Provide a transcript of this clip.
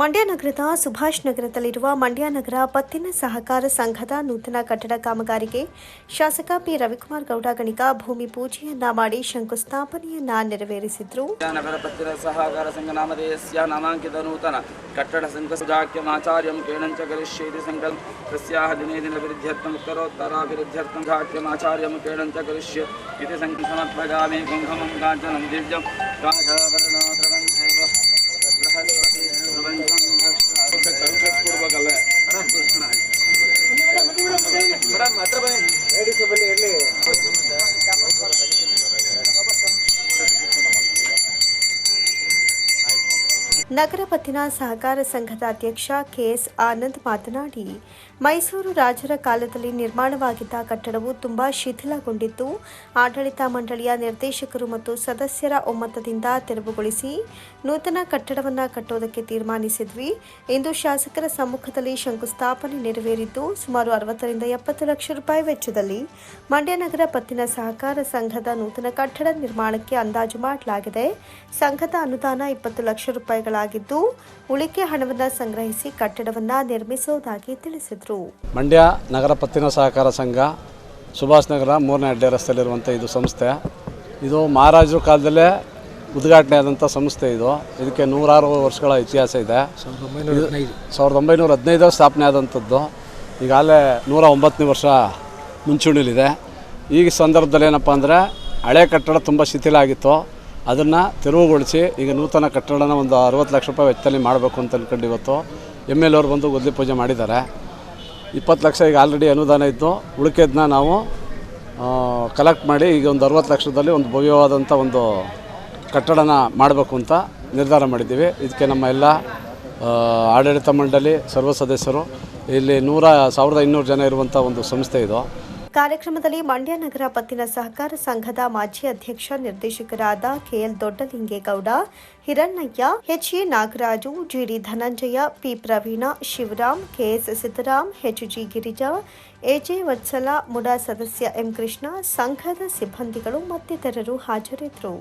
ಮಂಡ್ಯ ನಗರದ ಸುಭಾಷ್ ನಗರದಲ್ಲಿರುವ ಮಂಡ್ಯ ನಗರ ಪತ್ತಿನ ಸಹಕಾರ ಸಂಘದ ನೂತನ ಕಟ್ಟಡ ಕಾಮಗಾರಿಗೆ ಶಾಸಕ ಪಿ ರವಿಕುಮಾರ್ ಗೌಡ ಗಣಿಕ ಭೂಮಿ ಪೂಜೆಯನ್ನ ಮಾಡಿ ಶಂಕುಸ್ಥಾಪನೆಯನ್ನ ನೆರವೇರಿಸಿದ್ರು. ನಗರ ಪತ್ತಿನ ಸಹಕಾರ ಸಂಘ ನಾಮಧೇಯಸ್ಯ ನಾಮಾಂಕಿತ ನೂತನ ಕಟ್ಟಡ ಸಂಘ ಸುಧಾಕ್ಯಮಾಚಾರ್ಯಂ ಕೇಣಂಚ ಕರಿಷ್ಯೇತಿ ಸಂಕಲ್ಪ ತಸ್ಯಾಹ ದಿನೇ ದಿನ ಆಚಾರ್ಯಂ ಕೇಣಂಚ ಸಮರ್ಪಗಾಮಿ ಕುಂಭಮಂ ಕಾಂಚನಂ ದಿವ್ಯಂ Thank you. ನಗರ ಪತ್ತಿನ ಸಹಕಾರ ಸಂಘದ ಅಧ್ಯಕ್ಷ ಕೆಎಸ್ ಆನಂದ್ ಮಾತನಾಡಿ, ಮೈಸೂರು ರಾಜರ ಕಾಲದಲ್ಲಿ ನಿರ್ಮಾಣವಾಗಿದ್ದ ಕಟ್ಟಡವು ತುಂಬಾ ಶಿಥಿಲಗೊಂಡಿದ್ದು ಆಡಳಿತ ಮಂಡಳಿಯ ನಿರ್ದೇಶಕರು ಮತ್ತು ಸದಸ್ಯರ ಒಮ್ಮತದಿಂದ ತೆರವುಗೊಳಿಸಿ ನೂತನ ಕಟ್ಟಡವನ್ನು ಕಟ್ಟೋದಕ್ಕೆ ತೀರ್ಮಾನಿಸಿದ್ವಿ. ಇಂದು ಶಾಸಕರ ಸಮ್ಮುಖದಲ್ಲಿ ಶಂಕುಸ್ಥಾಪನೆ ನೆರವೇರಿದ್ದು, ಸುಮಾರು ಅರವತ್ತರಿಂದ ಎಪ್ಪತ್ತು ಲಕ್ಷ ರೂಪಾಯಿ ವೆಚ್ಚದಲ್ಲಿ ಮಂಡ್ಯ ನಗರ ಪತ್ತಿನ ಸಹಕಾರ ಸಂಘದ ನೂತನ ಕಟ್ಟಡ ನಿರ್ಮಾಣಕ್ಕೆ ಅಂದಾಜು ಮಾಡಲಾಗಿದೆ. ಸಂಘದ ಅನುದಾನ ಇಪ್ಪತ್ತು ಲಕ್ಷ ರೂಪಾಯಿಗಳಾಗಿದ್ದು ಉಳಿಕೆ ಹಣವನ್ನು ಸಂಗ್ರಹಿಸಿ ಕಟ್ಟಡವನ್ನು ನಿರ್ಮಿಸುವುದಾಗಿ ತಿಳಿಸಿದರು. ಮಂಡ್ಯ ನಗರ ಪತ್ತಿನ ಸಹಕಾರ ಸಂಘ, ಸುಭಾಷ್ ನಗರ ಮೂರನೇ ಅಡ್ಡೆ ರಸ್ತೆಯಲ್ಲಿರುವಂಥ ಇದು ಸಂಸ್ಥೆ. ಇದು ಮಹಾರಾಜರ ಕಾಲದಲ್ಲೇ ಉದ್ಘಾಟನೆ ಆದಂಥ ಸಂಸ್ಥೆ ಇದು. ಇದಕ್ಕೆ ನೂರಾರು ವರ್ಷಗಳ ಇತಿಹಾಸ ಇದೆ. ಸಾವಿರದ ಒಂಬೈನೂರ ಹದಿನೈದರ ಸ್ಥಾಪನೆ ಆದಂಥದ್ದು. ಈಗಾಗಲೇ ನೂರ ಒಂಬತ್ತನೇ ವರ್ಷ ಮುಂಚೂಣಿಲಿದೆ ಈಗ ಸಂದರ್ಭದಲ್ಲಿ ಏನಪ್ಪ ಅಂದರೆ ಹಳೆ ಕಟ್ಟಡ ತುಂಬ ಶಿಥಿಲ ಆಗಿತ್ತು. ಅದನ್ನು ತೆರವುಗೊಳಿಸಿ ಈಗ ನೂತನ ಕಟ್ಟಡನ ಒಂದು ಅರವತ್ತು ಲಕ್ಷ ರೂಪಾಯಿ ವೆಚ್ಚದಲ್ಲಿ ಮಾಡಬೇಕು ಅಂತ ಅಂದ್ಕೊಂಡು ಇವತ್ತು ಎಂ ಎಲ್ ಅವ್ರು ಬಂದು ಗುದ್ದಲಿ ಪೂಜೆ ಮಾಡಿದ್ದಾರೆ. ಇಪ್ಪತ್ತು ಲಕ್ಷ ಈಗ ಆಲ್ರೆಡಿ ಅನುದಾನ ಇದ್ದು ಉಳಿಕೆದನ್ನ ನಾವು ಕಲೆಕ್ಟ್ ಮಾಡಿ ಈಗ ಒಂದು ಅರವತ್ತು ಲಕ್ಷದಲ್ಲಿ ಒಂದು ಭವ್ಯವಾದಂಥ ಒಂದು ಕಟ್ಟಡನ ಮಾಡಬೇಕು ಅಂತ ನಿರ್ಧಾರ ಮಾಡಿದ್ದೀವಿ. ಇದಕ್ಕೆ ನಮ್ಮ ಎಲ್ಲ ಆಡಳಿತ ಮಂಡಳಿ, ಸರ್ವ ಸದಸ್ಯರು, ಇಲ್ಲಿ ನೂರ, ಸಾವಿರದ ಇನ್ನೂರು ಜನ ಇರುವಂಥ ಒಂದು ಸಂಸ್ಥೆ ಇದು. ಕಾರ್ಯಕ್ರಮದಲ್ಲಿ ಮಂಡ್ಯ ನಗರ ಪತ್ತಿನ ಸಹಕಾರ ಸಂಘದ ಮಾಜಿ ಅಧ್ಯಕ್ಷ ನಿರ್ದೇಶಕರಾದ KL Doddalingegowda, Hirannaiah, HA Nagaraju, GD Dhananjaya, P Praveena, Shivaram, KS Siddaram, HG Girija, AJ Vatsala, MUDA ಸದಸ್ಯ ಎಂ ಕೃಷ್ಣ, ಸಂಘದ ಸಿಬ್ಬಂದಿಗಳು ಮತ್ತಿತರರು ಹಾಜರಿದ್ದರು.